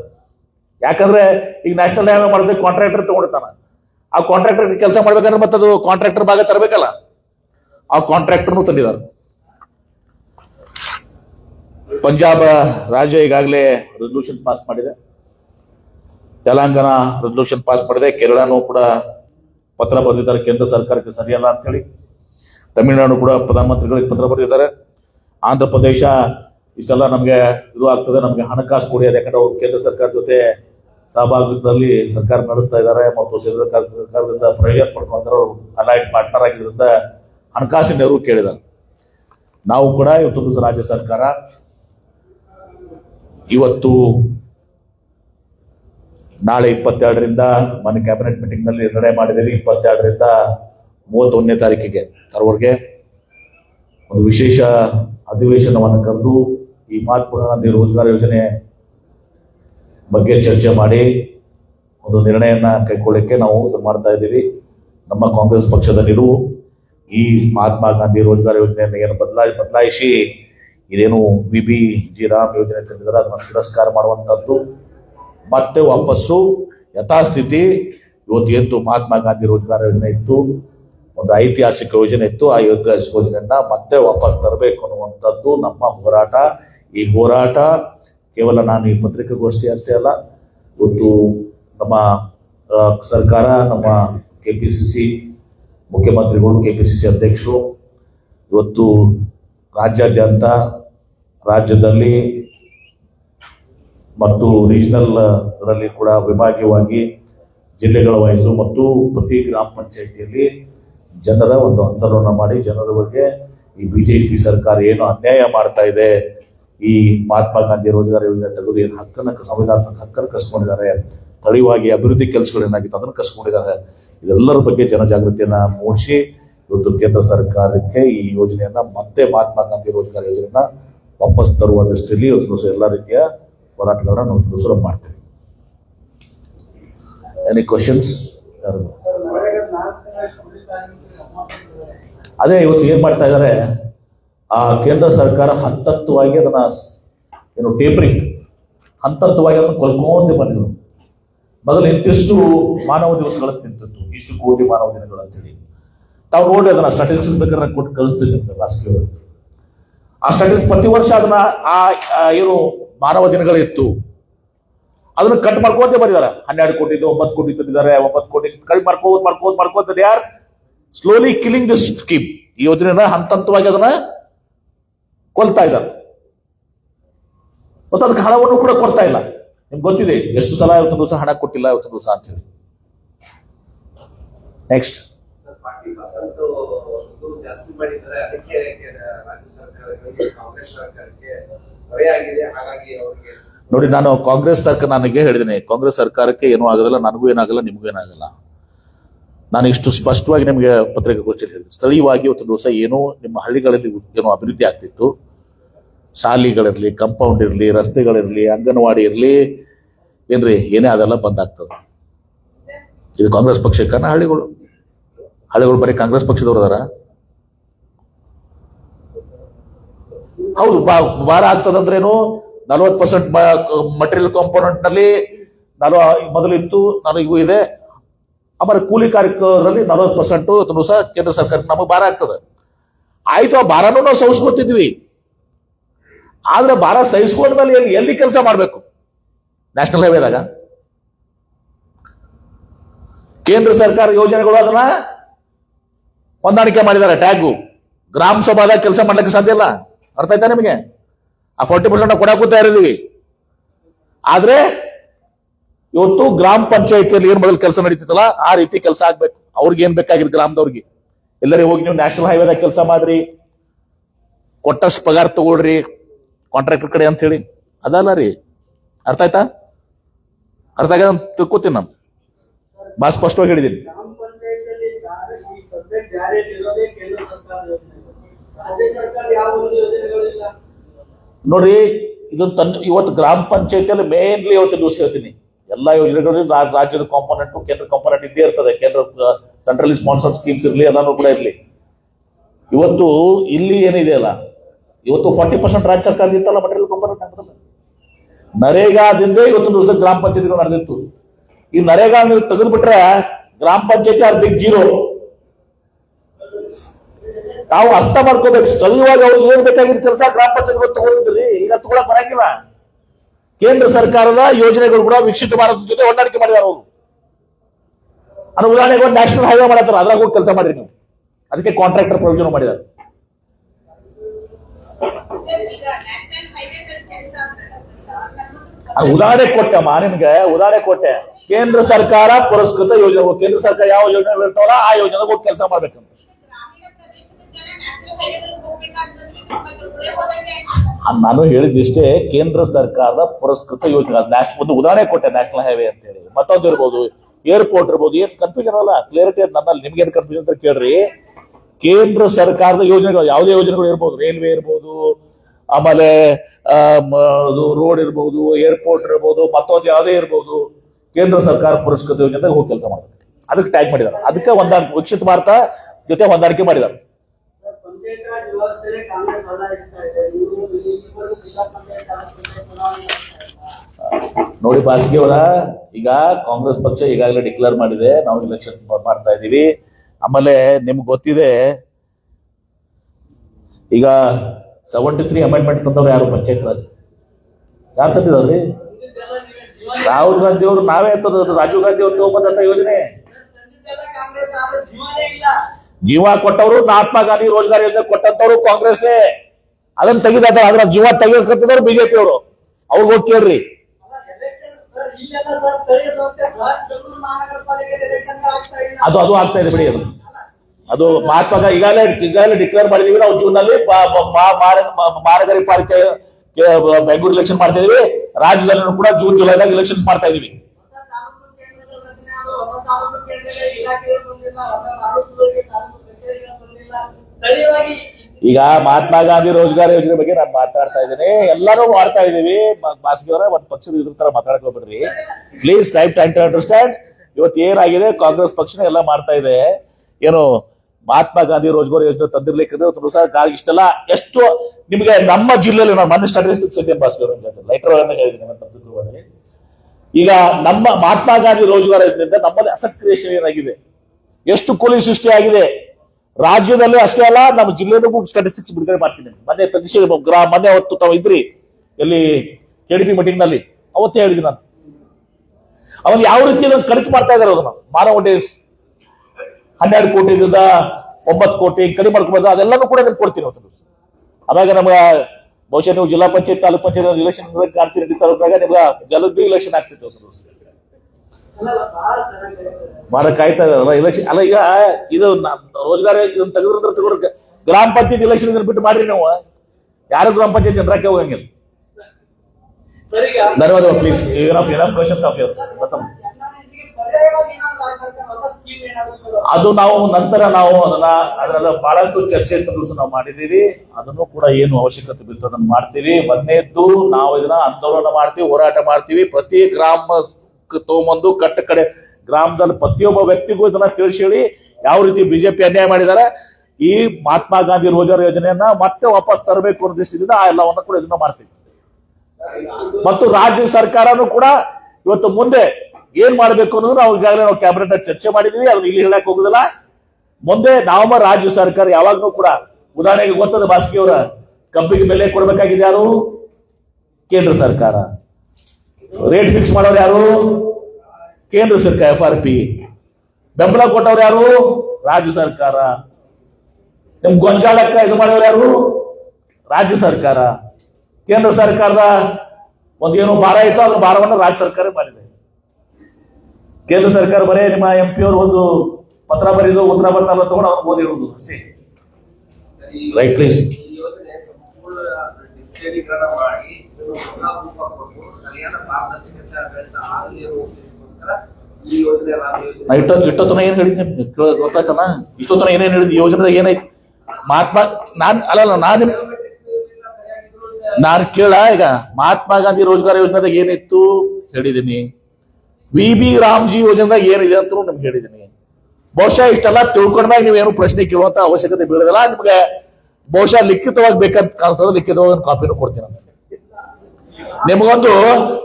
ಯಾಕಂದ್ರೆ ಈಗ ನ್ಯಾಷನಲ್ ಹೈವೇ ಮಾಡಿದ್ರೆ ಕಾಂಟ್ರಾಕ್ಟರ್ ತಗೊಂಡಿರ್ತಾನ. ಆ ಕಾಂಟ್ರಾಕ್ಟರ್ ಕೆಲಸ ಮಾಡ್ಬೇಕಂದ್ರೆ ಮತ್ತದು ಕಾಂಟ್ರಾಕ್ಟರ್ ಭಾಗ ತರಬೇಕಲ್ಲ. ಆ ಕಾಂಟ್ರಾಕ್ಟರ್ನು ತಂದಿದ್ದಾರೆ. ಪಂಜಾಬ್ ರಾಜ್ಯ ಈಗಾಗಲೇ ರೆಸಲ್ಯೂಷನ್ ಪಾಸ್ ಮಾಡಿದೆ. ತೆಲಂಗಾಣ ರೆಸಲ್ಯೂಷನ್ ಪಾಸ್ ಮಾಡಿದೆ. ಕೇರಳನೂ ಕೂಡ ಪತ್ರ ಬರೆದಿದ್ದಾರೆ. ಕೇಂದ್ರ ಸರ್ಕಾರಕ್ಕೆ ಸರಿಯಲ್ಲ ಅಂತ ಹೇಳಿ. ತಮಿಳುನಾಡು ಕೂಡ ಪ್ರಧಾನಮಂತ್ರಿಗಳಿಗೆ ಪತ್ರ ಬರೆದಿದ್ದಾರೆ. ಆಂಧ್ರ ಪ್ರದೇಶ ಇಷ್ಟೆಲ್ಲ ನಮಗೆ ಇದು ಆಗ್ತದೆ. ನಮಗೆ ಹಣಕಾಸು ಕೊಡಿ ಯಾಕಂದ್ರೆ ಅವರು ಕೇಂದ್ರ ಸರ್ಕಾರ ಜೊತೆ ಸಹಭಾಗಿತ್ವದಲ್ಲಿ ಸರ್ಕಾರ ನಡೆಸ್ತಾ ಇದ್ದಾರೆ. ಮತ್ತು ಸರ್ಕಾರದಿಂದ ಪ್ರಯೋಜನ ಪಡ್ಕೊಂಡ್ರೆ ಅವರು ಅಲೈಡ್ ಪಾರ್ಟ್ನರ್ ಆಗಿದ್ದರಿಂದ ಹಣಕಾಸಿನ ನೆರವು ಕೇಳಿದ್ದಾರೆ. ನಾವು ಕೂಡ ಇವತ್ತು ರಾಜ್ಯ ಸರ್ಕಾರ ಇವತ್ತು ನಾಳೆ ಇಪ್ಪತ್ತೆರಡರಿಂದ ಮನೆ ಕ್ಯಾಬಿನೆಟ್ ಮೀಟಿಂಗ್ನಲ್ಲಿ ನಿರ್ಣಯ ಮಾಡಿದ್ದೀವಿ. ಇಪ್ಪತ್ತೆರಡರಿಂದ ಮೂವತ್ತೊಂದನೇ ತಾರೀಕಿಗೆ ತರವರೆಗೆ ಒಂದು ವಿಶೇಷ ಅಧಿವೇಶನವನ್ನು ಕರೆದು ಈ ಮಹಾತ್ಮ ಗಾಂಧಿ ರೋಜ್ಗಾರ್ ಯೋಜನೆ ಬಗ್ಗೆ ಚರ್ಚೆ ಮಾಡಿ ಒಂದು ನಿರ್ಣಯನ ಕೈಗೊಳ್ಳಕ್ಕೆ ನಾವು ಇದು ಮಾಡ್ತಾ ಇದ್ದೀವಿ. ನಮ್ಮ ಕಾಂಗ್ರೆಸ್ ಪಕ್ಷದ ನಿಲುವು ಈ ಮಹಾತ್ಮ ಗಾಂಧಿ ರೋಜ್ಗಾರ್ ಯೋಜನೆಯನ್ನು ಏನು ಬದಲಾಯಿ, ಬದಲಾಯಿಸಿ ಇದೇನು ವಿ ಬಿ ಜಿ ರಾಮ್ ಯೋಜನೆ ತಂದಿದ್ದಾರೆ ಅದನ್ನು ತಿರಸ್ಕಾರ ಮಾಡುವಂಥದ್ದು. ಮತ್ತೆ ವಾಪಸ್ಸು ಯಥಾಸ್ಥಿತಿ ಇವತ್ತು ಎಂತು ಮಹಾತ್ಮ ಗಾಂಧಿ ರೋಜ್ಗಾರ್ ಯೋಜನೆ ಇತ್ತು, ಒಂದು ಐತಿಹಾಸಿಕ ಯೋಜನೆ ಇತ್ತು, ಆ ಐತಿಹಾಸಿಕ ಯೋಜನೆಯನ್ನ ಮತ್ತೆ ವಾಪಸ್ ತರಬೇಕು ಅನ್ನುವಂಥದ್ದು ನಮ್ಮ ಹೋರಾಟ. ಈ ಹೋರಾಟ ಕೇವಲ ನಾನು ಈ ಪತ್ರಿಕಾಗೋಷ್ಠಿ ಅಷ್ಟೇ ಅಲ್ಲ, ಇವತ್ತು ನಮ್ಮ ಸರ್ಕಾರ, ನಮ್ಮ ಕೆ ಪಿ ಸಿ ಸಿ ಮುಖ್ಯಮಂತ್ರಿಗಳು ಕೆ ಪಿ ಸಿ ಸಿ ಅಧ್ಯಕ್ಷರು, ಇವತ್ತು ರಾಜ್ಯಾದ್ಯಂತ ರಾಜ್ಯದಲ್ಲಿ ಮತ್ತು ರೀಜನಲ್ ರಲ್ಲಿ ಕೂಡ ವಿಭಾಗೀಯವಾಗಿ ಜಿಲ್ಲೆಗಳ ವಯಸ್ಸು ಮತ್ತು ಪ್ರತಿ ಗ್ರಾಮ ಪಂಚಾಯಿತಿಯಲ್ಲಿ ಜನರ ಒಂದು ಅಂತರವನ್ನ ಮಾಡಿ ಜನರ ಬಗ್ಗೆ ಈ ಬಿಜೆಪಿ ಸರ್ಕಾರ ಏನು ಅನ್ಯಾಯ ಮಾಡ್ತಾ ಇದೆ, ಈ ಮಹಾತ್ಮ ಗಾಂಧಿ ರೋಜ್ಗಾರ್ ಯೋಜನೆ ತೆಗೆದು ಏನು ಹಕ್ಕನ್ನು ಸಂವಿಧಾನದ ಹಕ್ಕನ್ನು ಕಸ್ಕೊಂಡಿದ್ದಾರೆ ತಳಿವಾಗಿ ಅಭಿವೃದ್ಧಿ ಕೆಲಸಗಳು ಏನಾಗಿತ್ತು ಅದನ್ನು ಕಸ್ಕೊಂಡಿದ್ದಾರೆ, ಇದೆಲ್ಲರ ಬಗ್ಗೆ ಜನಜಾಗೃತಿಯನ್ನ ಮೂಡಿಸಿ ಇವತ್ತು ಕೇಂದ್ರ ಸರ್ಕಾರಕ್ಕೆ ಈ ಯೋಜನೆಯನ್ನ ಮತ್ತೆ ಮಹಾತ್ಮ ಗಾಂಧಿ ರೋಜ್ಗಾರ್ ಯೋಜನೆಯನ್ನ ವಾಪಸ್ ತರುವ ದೃಷ್ಟಿಯಲ್ಲಿ ಇವತ್ತು ಎಲ್ಲ ರೀತಿಯ ಹೋರಾಟಗಳನ್ನ ನಾವು ದಿವಸ ಮಾಡ್ತೀವಿ. ಎನಿ ಕ್ವಶನ್ಸ್ ಅದೇ ಇವತ್ತು ಏನು ಮಾಡ್ತಾ ಇದ್ದಾರೆ ಆ ಕೇಂದ್ರ ಸರ್ಕಾರ ಹಂತತ್ವವಾಗಿ ಅದನ್ನ ಏನು ಟೇಪರಿಂಗ್ ಹಂತತ್ವವಾಗಿ ಅದನ್ನು ಕೊಲ್ಕೊಂತ ಬಂದಿದ್ರು. ಮೊದಲು ಇಂತಿಷ್ಟು ಮಾನವ ದಿವಸಗಳ ತಿಂತಿತ್ತು. ಇಷ್ಟು ಕೋಟಿ ಮಾನವ ದಿನಗಳು ಅಂತೇಳಿ ತಾವು ನೋಡಿ ಅದನ್ನ ಸ್ಟಾಟಿಸ್ಟಿಕ್ಸ್ ಬೇಕಾದ್ರೆ ಕೊಟ್ಟು ಕಲಿಸ್ತೀವಿ ರಾಷ್ಟ್ರೀಯವರು ರಾಷ್ಟ್ರೀಯ ಆ ಸ್ಟಾಟಿಸ್ಟಿಕ್ಸ್ ಪ್ರತಿ ವರ್ಷ ಅದನ್ನ ಆ ಏನು ಮಾನವ ದಿನಗಳಿತ್ತು. ಅದನ್ನ ಕಟ್ ಮಾಡ್ಕೋತ ಬರಿದಾರೆ. ಹನ್ನೆರಡು ಕೋಟಿ ಇದು, ಒಂಬತ್ತು ಕೋಟಿ ತಂದಿದ್ದಾರೆ ಒಂಬತ್ತು ಕೋಟಿ ಕಡಿಮೆ ಮಾಡ್ಕೋತ ಮಾಡ್ಕೋದು ಮಾಡ್ಕೋತ ಯಾರ್? ಸ್ಲೋಲಿ ಕಿಲಿಂಗ್ ದಿಸ್ ಸ್ಕೀಮ್ ಈ ಯೋಜನೆನ ಹಂತ ಹಂತವಾಗಿ ಅದನ್ನ ಕೊಲ್ತಾ ಇದ್ದಾರೆ. ಮತ್ತು ಅದಕ್ಕೆ ಹಣವನ್ನು ಕೂಡ ಕೊಡ್ತಾ ಇಲ್ಲ. ನಿಮ್ಗೆ ಗೊತ್ತಿದೆ, ಎಷ್ಟು ಸಲ ಇವತ್ತು ದಿವಸ ಹಣ ಕೊಟ್ಟಿಲ್ಲ, ಇವತ್ತು ದಿವಸ ಅಂತ ಹೇಳಿ. ನೆಕ್ಸ್ಟ್
ಜಾಸ್ತಿ ಮಾಡಿದ್ದಾರೆ. ಅದಕ್ಕೆ ರಾಜ್ಯ ಸರ್ಕಾರಗಳಿಗೆ ಕಾಂಗ್ರೆಸ್ ಸರ್ಕಾರಕ್ಕೆ ಹೊರೆ ಆಗಿದೆ. ಹಾಗಾಗಿ ಅವರಿಗೆ
ನೋಡಿ, ನಾನು ಕಾಂಗ್ರೆಸ್ ಸರ್ಕಾರ ನನಗೆ ಹೇಳಿದ್ದೀನಿ. ಕಾಂಗ್ರೆಸ್ ಸರ್ಕಾರಕ್ಕೆ ಏನೂ ಆಗೋದಿಲ್ಲ ನನಗೂ ಏನಾಗಲ್ಲ, ನಿಮಗೂ ಏನಾಗಲ್ಲ. ನಾನು ಇಷ್ಟು ಸ್ಪಷ್ಟವಾಗಿ ನಿಮಗೆ ಪತ್ರಿಕಾಗೋಷ್ಠಿಯಲ್ಲಿ ಹೇಳಿದೆ ಸ್ಥಳೀಯವಾಗಿ ಇವತ್ತು ದಿವಸ ಏನೋ ನಿಮ್ಮ ಹಳ್ಳಿಗಳಲ್ಲಿ ಏನೋ ಅಭಿವೃದ್ಧಿ ಆಗ್ತಿತ್ತು. ಶಾಲೆಗಳಿರಲಿ ಕಂಪೌಂಡ್ ಇರಲಿ, ರಸ್ತೆಗಳಿರಲಿ, ಅಂಗನವಾಡಿ ಇರಲಿ, ಏನ್ರಿ, ಏನೇ ಅದೆಲ್ಲ ಬಂದಾಗ್ತದೆ ಇದು ಕಾಂಗ್ರೆಸ್ ಪಕ್ಷಕ್ಕನ ಹಳ್ಳಿಗಳು. ಹಳ್ಳಿಗಳು ಬರೀ ಕಾಂಗ್ರೆಸ್ ಪಕ್ಷದವ್ರು ಅದಾರ. ಹೌದು ಭಾರ ಆಗ್ತದಂದ್ರೇನು ನಲ್ವತ್ತು ಪರ್ಸೆಂಟ್ ಮಟೀರಿಯಲ್ ಕಾಂಪೋನೆಂಟ್ನಲ್ಲಿ ನಾನು ಮೊದಲು ಇತ್ತು ನಾನು ಇವು ಇದೆ. ಆಮೇಲೆ ಕೂಲಿ ಕಾರ್ಯಕ್ರಮದಲ್ಲಿ ನಲವತ್ತು ಪರ್ಸೆಂಟ್ ಸಹ ಕೇಂದ್ರ ಸರ್ಕಾರ ನಮಗೆ ಭಾರ ಆಗ್ತದೆ. ಆಯ್ತು, ಆ ಭಾರನೂ ನಾವು ಸಹಿಸ್ಕೊತಿದ್ವಿ ಆದ್ರೆ ಭಾರ ಸಹಿಸ್ಕೊಂಡ್ಮೇಲೆ ಎಲ್ಲಿ ಎಲ್ಲಿ ಕೆಲಸ ಮಾಡಬೇಕು? ನ್ಯಾಷನಲ್ ಹೈವೇದಾಗ ಕೇಂದ್ರ ಸರ್ಕಾರ ಯೋಜನೆಗಳು ಅದನ್ನ ಹೊಂದಾಣಿಕೆ ಮಾಡಿದ್ದಾರೆ. ಟ್ಯಾಗು. ಗ್ರಾಮ ಸಭಾದಾಗ ಕೆಲಸ ಮಾಡ್ಲಿಕ್ಕೆ ಸಾಧ್ಯ ಇಲ್ಲ. ಅರ್ಥ ಆಯ್ತಾ ನಿಮಗೆ? ಆ ಫೋರ್ಟಿ ಪರ್ಸೆಂಟ್ ಕೊಡಕ್ಕೂ ಇರಲಿ ಆದ್ರೆ ಇವತ್ತು ಗ್ರಾಮ ಪಂಚಾಯತಿಯಲ್ಲಿ ಏನ್ ಮೊದಲು ಕೆಲಸ ನಡೀತಿತ್ತಲ್ಲ, ಆ ರೀತಿ ಕೆಲಸ ಆಗ್ಬೇಕು. ಅವ್ರಿಗೆ ಏನ್ ಬೇಕಾಗಿರ್ ಗ್ರಾಮದವ್ರಿಗೆ? ಎಲ್ಲರೂ ಹೋಗಿ ನೀವು ನ್ಯಾಷನಲ್ ಹೈವೇದಾಗ ಕೆಲಸ ಮಾಡ್ರಿ, ಕೊಟ್ಟಷ್ಟು ಪಗಾರ ತಗೊಳ್ರಿ ಕಾಂಟ್ರಾಕ್ಟರ್ ಕಡೆ ಅಂತ ಹೇಳಿ. ಅದಲ್ಲ ರೀ. ಅರ್ಥ ಆಯ್ತಾ? ಅರ್ಥ ಆಗ ತಿಳ್ಕೊತೀನಿ ನಾನು. ಬಾ ಸ್ಪಷ್ಟವಾಗಿ ಹೇಳಿದ್ದೀನಿ. ನೋಡ್ರಿ, ಇದು ತನ್ನ ಇವತ್ತು ಗ್ರಾಮ ಪಂಚಾಯತಿಯಲ್ಲಿ ಮೇನ್ಲಿ ಇವತ್ತು ದಿವಸ ಹೇಳ್ತೀನಿ. ಎಲ್ಲ ಯೋಜನೆಗಳು ರಾ- ರಾಜ್ಯದ ಕಾಂಪೋನೆಂಟ್ ಕೇಂದ್ರ ಕಾಂಪೋನೆಂಟ್ ಇದ್ದೇ ಇರ್ತದೆ. ಕೇಂದ್ರ ಸೆಂಟ್ರಲಿ ಸ್ಪಾನ್ಸರ್ ಸ್ಕೀಮ್ಸ್ ಇರಲಿ, ಎಲ್ಲಾನು ಕೂಡ ಇರಲಿ. ಇವತ್ತು ಇಲ್ಲಿ ಏನಿದೆಯಲ್ಲ ಇವತ್ತು ಫಾರ್ಟಿ ಪರ್ಸೆಂಟ್ ರಾಜ್ಯ ಸರ್ಕಾರದಿತ್ತಲ್ಲ ಮಟೀರಿಯಲ್ ಕಾಂಪೋನೆಂಟ್ ಆಗ್ತದೆ. ನರೇಗಾದಿಂದ ಇವತ್ತು ದಿವಸ ಗ್ರಾಮ ಪಂಚಾಯತಿಗಳು ನಡೆದಿತ್ತು. ಈ ನರೇಗಾ ನೀವು ತೆಗೆದುಬಿಟ್ರೆ ಗ್ರಾಮ ಪಂಚಾಯತಿ ಆರ್ ಬಿಗ್ ಜೀರೋ ನಾವು ಅರ್ಥ ಮಾಡ್ಕೋಬೇಕು. ಸ್ಥಳೀಯವಾಗಿ ಅವ್ರಿಗೆ ಏನ್ ಬೇಕಾಗಿರೋ ಕೆಲಸ ಗ್ರಾಮ ಪಂಚಾಯತ್ ತಗೊಂಡಿದ್ರಿ, ಈಗ ತಗೊಳಕ್ ಬರಂಗಿಲ್ಲ. ಕೇಂದ್ರ ಸರ್ಕಾರದ ಯೋಜನೆಗಳು ಕೂಡ ವಿಕಸಿತ ಭಾರತದ ಜೊತೆ ಹೊಂದಾಣಿಕೆ ಮಾಡಿದಾರ ಅವರು. ಅದು ಉದಾಹರಣೆಗೆ ಒಂದು ನ್ಯಾಷನಲ್ ಹೈವೇ ಮಾಡತ್ತಾರ, ಅದ್ರಾಗ ಹೋಗಿ ಕೆಲಸ ಮಾಡ್ರಿ ನೀವು. ಅದಕ್ಕೆ ಕಾಂಟ್ರಾಕ್ಟರ್ ಪ್ರಯೋಜನ ಮಾಡಿದ್ದಾರೆ ಉದಾಹರಣೆ ಕೊಟ್ಟೆ ಅಮ್ಮ, ನಿಮ್ಗೆ ಉದಾಹರಣೆ ಕೊಟ್ಟೆ. ಕೇಂದ್ರ ಸರ್ಕಾರ ಪುರಸ್ಕೃತ ಯೋಜನೆ, ಕೇಂದ್ರ ಸರ್ಕಾರ ಯಾವ ಯೋಜನೆಗಳು ಇರ್ತಾವಲ್ಲ, ಆ ಯೋಜನೆಗೆ ಹೋಗಿ ಕೆಲಸ ಮಾಡ್ಬೇಕಂತ. ನಾನು ಹೇಳಿದಿಷ್ಟೇ ಕೇಂದ್ರ ಸರ್ಕಾರದ ಪುರಸ್ಕೃತ ಯೋಜನೆ ನ್ಯಾಷನಲ್ ಒಂದು ಉದಾಹರಣೆ ಕೊಟ್ಟೆ ನ್ಯಾಷನಲ್ ಹೈವೇ ಅಂತ ಹೇಳಿ ಮತ್ತೊಂದು ಇರ್ಬೋದು, ಏರ್ಪೋರ್ಟ್ ಇರ್ಬೋದು, ಏನ್ ಕನ್ಫ್ಯೂಷನ್ ಅಲ್ಲ ಕ್ಲಿಯರಿಟಿ ನನ್ನಲ್ಲಿ, ನಿಮ್ಗೆ ಏನ್ ಕನ್ಫ್ಯೂಷನ್ ಅಂತ ಕೇಳ್ರಿ. ಕೇಂದ್ರ ಸರ್ಕಾರದ ಯೋಜನೆಗಳು, ಯಾವುದೇ ಯೋಜನೆಗಳು ಇರ್ಬೋದು ರೈಲ್ವೆ ಇರ್ಬೋದು, ಆಮೇಲೆ ರೋಡ್ ಇರ್ಬೋದು ಏರ್ಪೋರ್ಟ್ ಇರ್ಬೋದು, ಮತ್ತೊಂದು ಯಾವುದೇ ಇರ್ಬೋದು, ಕೇಂದ್ರ ಸರ್ಕಾರ ಪುರಸ್ಕೃತ ಯೋಜನೆ ಹೋಗಿ ಕೆಲಸ ಮಾಡ್ತಾರೆ ಅದಕ್ಕೆ ಟ್ಯಾಗ್ ಮಾಡಿದ್ದಾರೆ. ಅದಕ್ಕೆ ಹೊಂದಾಣಿಕೆ ವೀಕ್ಷಿತ ಭಾರತ ಜೊತೆ ಹೊಂದಾಣಿಕೆ
ರಾಜ್
ನೋಡಿ ಬಾಸ್ಗಿ ಅವರ ಈಗ ಕಾಂಗ್ರೆಸ್ ಪಕ್ಷ ಈಗಾಗಲೇ ಡಿಕ್ಲೇರ್ ಮಾಡಿದೆ, ನಾವು ಇಲೆಕ್ಷನ್ ಮಾಡ್ತಾ ಇದೀವಿ ಆಮೇಲೆ ನಿಮ್ಗೆ ಗೊತ್ತಿದೆ, ಈಗ ಸೆವೆಂಟಿ ತ್ರೀ ಅಮೆಂಡ್ಮೆಂಟ್ ತಂದವ್ರು ಯಾರು ಪಂಚಾಯತ್ ರಾಜ್? ಯಾರು
ತಂದಿದ್ರಿ
ರಾಹುಲ್ ಗಾಂಧಿ ಅವರು, ನಾವೇ ತಂದದ್ದು, ರಾಜೀವ್ ಗಾಂಧಿ ಅವರು ತಗೊಂಬಂದಂತ ಯೋಜನೆ. ಜೀವ ಕೊಟ್ಟವರು ಮಹಾತ್ಮ ಗಾಂಧಿ, ರೋಜ್ಗಾರ್ ಯೋಜನೆ ಕೊಟ್ಟಂತವ್ರು ಕಾಂಗ್ರೆಸ್ ಅದನ್ನ ತೆಗಿದಾರ ಅದ್ರ ಜೀವ ತೆಗೆದ್ರು ಬಿಜೆಪಿ ಅವರು ಅವ್ರಿಗೆ ಹೋಗಿ ಕೇಳ್ರಿ. ಅದು ಅದು ಆಗ್ತಾ ಇದೆ ಬಿಡಿ ಅದು. ಅದು ಮಹಾತ್ಮ ಈಗಾಗಲೇ ಈಗಾಗಲೇ ಡಿಕ್ಲೇರ್ ಮಾಡಿದೀವಿ ನಾವು ಜೂನ್ನಲ್ಲಿ ಮಾರಗರಿ ಪಾಲಿಕೆ ಬೆಂಗಳೂರು ಇಲೆಕ್ಷನ್ ಮಾಡ್ತಾ ಇದೀವಿ. ರಾಜ್ಯದಲ್ಲೂ ಕೂಡ ಜೂನ್, ಜುಲೈದಾಗ ಇಲೆಕ್ಷನ್ ಮಾಡ್ತಾ ಇದೀವಿ. ಈಗ ಮಹಾತ್ಮ ಗಾಂಧಿ ರೋಜ್ಗಾರ್ ಯೋಜನೆ ಬಗ್ಗೆ ನಾನು ಮಾತಾಡ್ತಾ ಇದ್ದೀನಿ. ಎಲ್ಲರೂ ಮಾಡ್ತಾ ಇದೀವಿ. ಮಾಸ್ಗಿ ಅವರ ಒಂದು ಪಕ್ಷದ ಇದ್ರ ತರ ಮಾತಾಡಕ್ please time time to understand ಇವತ್ತು ಏನಾಗಿದೆ? ಕಾಂಗ್ರೆಸ್ ಪಕ್ಷನ ಎಲ್ಲ ಮಾಡ್ತಾ ಇದೆ. ಏನು, ಮಹಾತ್ಮ ಗಾಂಧಿ ರೋಜ್ಗಾರ್ ಯೋಜನೆ ತಂದಿರ್ಲಿಕ್ಕೆ ದಿವಸ ಗಾಳಿ ಇಷ್ಟೆಲ್ಲ? ಎಷ್ಟು ನಿಮಗೆ ನಮ್ಮ ಜಿಲ್ಲೆಯಲ್ಲಿ ನಾವು ಮೊನ್ನೆ ಸಿಗ್ತೇನೆ ಸತ್ಯನ್ ಭಾಸ್ಕರ್ ಲೈಟರ್ ಹೇಳಿದ್ದೀನಿ ನಮ್ಮ ತಪ್ಪು. ಈಗ ನಮ್ಮ ಮಹಾತ್ಮ ಗಾಂಧಿ ರೋಜ್ಗಾರ್ ಇದರಿಂದ ನಮ್ಮಲ್ಲಿ ಅಸೆಟ್ ಕ್ರಿಯೇಷನ್ ಏನಾಗಿದೆ? ಎಷ್ಟು ಕೂಲಿ ಸೃಷ್ಟಿಯಾಗಿದೆ ರಾಜ್ಯದಲ್ಲಿ ಅಷ್ಟೇ ಅಲ್ಲ, ನಮ್ಮ ಜಿಲ್ಲೆಗೂ ಸ್ಟಾಟಿಸ್ಟಿಕ್ಸ್ ಬಿಡುಗಡೆ ಮಾಡ್ತೀನಿ. ಮೊನ್ನೆ ತನಿಷೆ ಗ್ರಾ ಮನೆ ಅವತ್ತು ತಾವು ಇದ್ರಿ ಎಲ್ಲಿ ಕೆಡಿಪಿ ಮೀಟಿಂಗ್ನಲ್ಲಿ ಅವತ್ತೇ ಹೇಳಿದ್ವಿ ನಾನು. ಅವನ್ ಯಾವ ರೀತಿ ಅದನ್ನು ಕಡಿತ ಮಾಡ್ತಾ ಇದಾರೆ ಅದನ್ನು? ಮಾನವ ಡೇಸ್ ಹನ್ನೆರಡು ಕೋಟಿದಿಂದ ಒಂಬತ್ತು ಕೋಟಿ ಕಡಿಮೆ ಮಾಡ್ಕೊಬೋದು, ಅದೆಲ್ಲನೂ ಕೂಡ ಕೊಡ್ತೀನಿ ಅವತ್ತು. ನಮ್ಗೆ ನಮ್ಗ ಬಹುಶಃ ನೀವು ಜಿಲ್ಲಾ ಪಂಚಾಯತ್ ತಾಲೂಕ್ ಪಂಚಾಯತ್ ಇಲೆಕ್ಷನ್ ಕಾಣ್ತೀರಿ ನಡೀತಾ ನಿಮ್ಗೆ ಜಲದಿ ಇಲೆಕ್ಷನ್ ಆಗ್ತಿತ್ತು ಒಂದು ದಿವಸ. ಮಾಡ ಕಾಯ್ತಾ ಇದಾರಲ್ಲ ಇಲೆಕ್ಷನ್ ಅಲ್ಲ ಈಗ ಇದು ರೋಜ್ಗಾರ ತೆಗೆದ್ರೆ ತಗೊಂಡ್ರೆ ಗ್ರಾಮ ಪಂಚಾಯತ್ ಇಲೆಕ್ಷನ್ ಬಿಟ್ಟು ಮಾಡ್ರಿ ನೀವು. ಯಾರು ಗ್ರಾಮ ಪಂಚಾಯತ್ ಜನರಕ್ಕೆ ಹೋಗಂಗಿಲ್ಲ
ಸರಿ ಈಗ
ಧನ್ಯವಾದ ಪ್ಲೀಸ್ ಆಫ್
ಆಫ್
ಅದು ನಾವು ನಂತರ ನಾವು ಅದನ್ನ ಅದರಲ್ಲ ಬಹಳಷ್ಟು ಚರ್ಚೆ ತಂದು ನಾವು ಮಾಡಿದೀವಿ ಅದನ್ನು ಕೂಡ ಏನು ಅವಶ್ಯಕತೆ ಬಿತ್ತು ಅದನ್ನ ಮಾಡ್ತೀವಿ. ಒಂದನೇದ್ದು ನಾವು ಇದನ್ನ ಆಂದೋಲನ ಮಾಡ್ತೀವಿ, ಹೋರಾಟ ಮಾಡ್ತೀವಿ. ಪ್ರತಿ ಗ್ರಾಮ ತಗೊಂಬಂದು ಕಟ್ಟ ಕಡೆ ಗ್ರಾಮದಲ್ಲಿ ಪ್ರತಿಯೊಬ್ಬ ವ್ಯಕ್ತಿಗೂ ಇದನ್ನ ತಿಳಿಸಿ ಯಾವ ರೀತಿ ಬಿಜೆಪಿ ಅನ್ಯಾಯ ಮಾಡಿದ್ದಾರೆ. ಈ ಮಹಾತ್ಮ ಗಾಂಧಿ ರೋಜರ್ ಯೋಜನೆಯನ್ನ ಮತ್ತೆ ವಾಪಸ್ ತರಬೇಕು ಅನ್ನೋ ದೃಷ್ಟಿಯಿಂದ ಆ ಎಲ್ಲವನ್ನ ಕೂಡ ಇದನ್ನ ಮಾಡ್ತೀವಿ. ಮತ್ತು ರಾಜ್ಯ ಸರ್ಕಾರನು ಕೂಡ ಇವತ್ತು ಮುಂದೆ ಏನ್ ಮಾಡಬೇಕು ಅನ್ನೋದು ನಾವು ಈಗಾಗಲೇ ನಾವು ಕ್ಯಾಬಿನೆಟ್ ಚರ್ಚೆ ಮಾಡಿದೀವಿ, ಅದನ್ನ ಇಲ್ಲಿ ಹೇಳಕ್ ಹೋಗುದಿಲ್ಲ. ಮುಂದೆ ನಾವು ರಾಜ್ಯ ಸರ್ಕಾರ ಯಾವಾಗ್ಲೂ ಕೂಡ ಉದಾಹರಣೆಗೆ ಗೊತ್ತದ ಬಾಸ್ಕಿಯವರ ಕಬ್ಬಿಗೆ ಬೆಲೆ ಕೊಡ್ಬೇಕಾಗಿದೆ ಯಾರು? ಕೇಂದ್ರ ಸರ್ಕಾರ. ರೇಟ್ ಫಿಕ್ಸ್ ಮಾಡೋರು ಯಾರು? ಕೇಂದ್ರ ಸರ್ಕಾರ ಎಫ್ ಆರ್ ಪಿ ಬೆಂಬಲ ಕೊಟ್ಟವ್ರು ಯಾರು? ರಾಜ್ಯ ಸರ್ಕಾರ. ನಿಮ್ ಗೊಂಜಾಳಕ್ಕ ಇದು ಮಾಡೋರು ಯಾರು? ರಾಜ್ಯ ಸರ್ಕಾರ. ಕೇಂದ್ರ ಸರ್ಕಾರದ ಒಂದು ಏನು ಭಾರ ಇತ್ತು ಅದ್ರ ಭಾರವನ್ನು ರಾಜ್ಯ ಸರ್ಕಾರ ಮಾಡಿದೆ. ಕೇಂದ್ರ ಸರ್ಕಾರ ಬರೇ ನಿಮ್ಮ ಎಂ ಪಿ ಅವರು ಒಂದು ಪತ್ರ ಬರೆದು ಉತ್ತರ ಬರ್ತಾರ ತಗೊಂಡು ಅವ್ರು ಓದಿರುವುದು ಅಷ್ಟೇ. ರೈಟ್
ಪ್ಲೀಸ್
ಇಷ್ಟೊ ಇಷ್ಟೊತ್ತನ ಏನ್ ಹೇಳಿದ್ದೆ ಗೊತ್ತಾಯ್ತನ? ಇಷ್ಟೊತ್ತನ ಏನೇನ್ ಹೇಳಿದ್ ಯೋಜನೆ ಏನೈತಿ ಮಹಾತ್ಮ ನಾನ್ ಅಲ್ಲಲ್ಲ ನಾನು ನಾನು ಕೇಳ ಈಗ ಮಹಾತ್ಮ ಗಾಂಧಿ ರೋಜ್ಗಾರ್ ಯೋಜನೆದಾಗ ಏನಿತ್ತು? ಹೇಳಿದೀನಿ. ವಿ ಬಿ ರಾಮ್ಜಿ ಯೋಜನೆದಾಗ ಏನಿದೆ ಅಂತ ನಮ್ಗೆ ಹೇಳಿದ್ದೀನಿ. ಬಹುಶಃ ಇಷ್ಟೆಲ್ಲ ತಿಳ್ಕೊಂಡ್ಮ್ಯಾಗ ನೀವೇನು ಪ್ರಶ್ನೆ ಕೇಳುವಂತ ಅವಶ್ಯಕತೆ ಬೀಳೋದಿಲ್ಲ. ನಿಮ್ಗೆ ಬಹುಶಃ ಲಿಖಿತವಾಗಿ ಬೇಕಂತ ಕಾಣ್ತದೆ ಲಿಖಿತವಾಗಿ ಕಾಪಿನೂ ಕೊಡ್ತೀನಿ ಅಂತ ನಿಮಗೊಂದು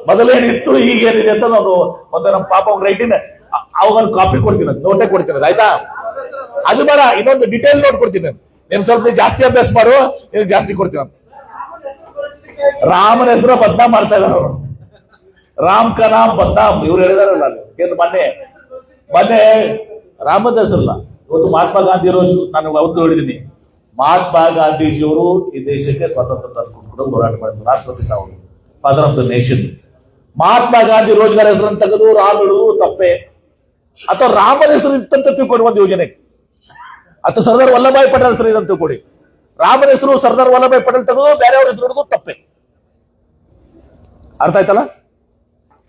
ಮೊದಲೇನಿತ್ತು ಈಗ ಏನಿದೆ ಅಂತ ನಾನು ಒಂದು ನಮ್ಮ ಪಾಪ ರೈಟಿನ ಅವಾಗ ಕಾಪಿ ಕೊಡ್ತೀನಿ ನೋಟೇ ಕೊಡ್ತೀನಿ ಆಯ್ತಾ? ಅದು ಬೇಡ, ಇನ್ನೊಂದು ಡಿಟೇಲ್ ನೋಟ್ ಕೊಡ್ತೀನಿ ನೀನ್. ಸ್ವಲ್ಪ ಜಾಸ್ತಿ ಅಭ್ಯಾಸ ಮಾಡು ನಿಮ್ಗೆ ಜಾಸ್ತಿ ಕೊಡ್ತೀನಿ ರಾಮನ ಹೆಸರು ಬದ್ನಾ ಮಾಡ್ತಾ ಇದಾರೆ ಅವರು ರಾಮ್ ಕ ನಾಮ್ ಬದ್ನಾಮ್ ಇವ್ರು ಹೇಳಿದಾರಲ್ಲ ಏನು ಮೊನ್ನೆ. ಮೊನ್ನೆ ರಾಮದ ಹೆಸರಲ್ಲ ಇವತ್ತು ಮಹಾತ್ಮ ಗಾಂಧಿ ಅವರು ನಾನು ಅವತ್ತು ಹೇಳಿದ್ದೀನಿ ಮಹಾತ್ಮ ಗಾಂಧೀಜಿಯವರು ಈ ದೇಶಕ್ಕೆ ಸ್ವಾತಂತ್ರ್ಯ ತಂದುಕೊಂಡು ಹೋರಾಟ ಮಾಡಿದ್ರು, ರಾಷ್ಟ್ರಪಿತ ಅವರು father of the nation Mahatma Gandhi Rozgar ಹೆಸರನ್ನು ತೆಗೆದು ರಾಮ್ ತಪ್ಪೆ. ಅಥವಾ ರಾಮನ ಹೆಸರು ಇತ್ತಂತ ತಿಳ್ಕೊಂಡು ಒಂದು ಯೋಜನೆ. ಅಥವಾ ಸರ್ದಾರ್ ವಲ್ಲಭಾಯಿ ಪಟೇಲ್ ಹೆಸರು ಇದಂತ ಕೊಡಿ ರಾಮನ ಹೆಸರು ಸರ್ದಾರ್ ವಲ್ಲಭಾಯಿ ಪಟೇಲ್ ತೆಗೆದು ಬೇರೆಯವ್ರ ಹೆಸರು ಹಿಡಿದು ತಪ್ಪೆ. ಅರ್ಥ ಆಯ್ತಲ್ಲ?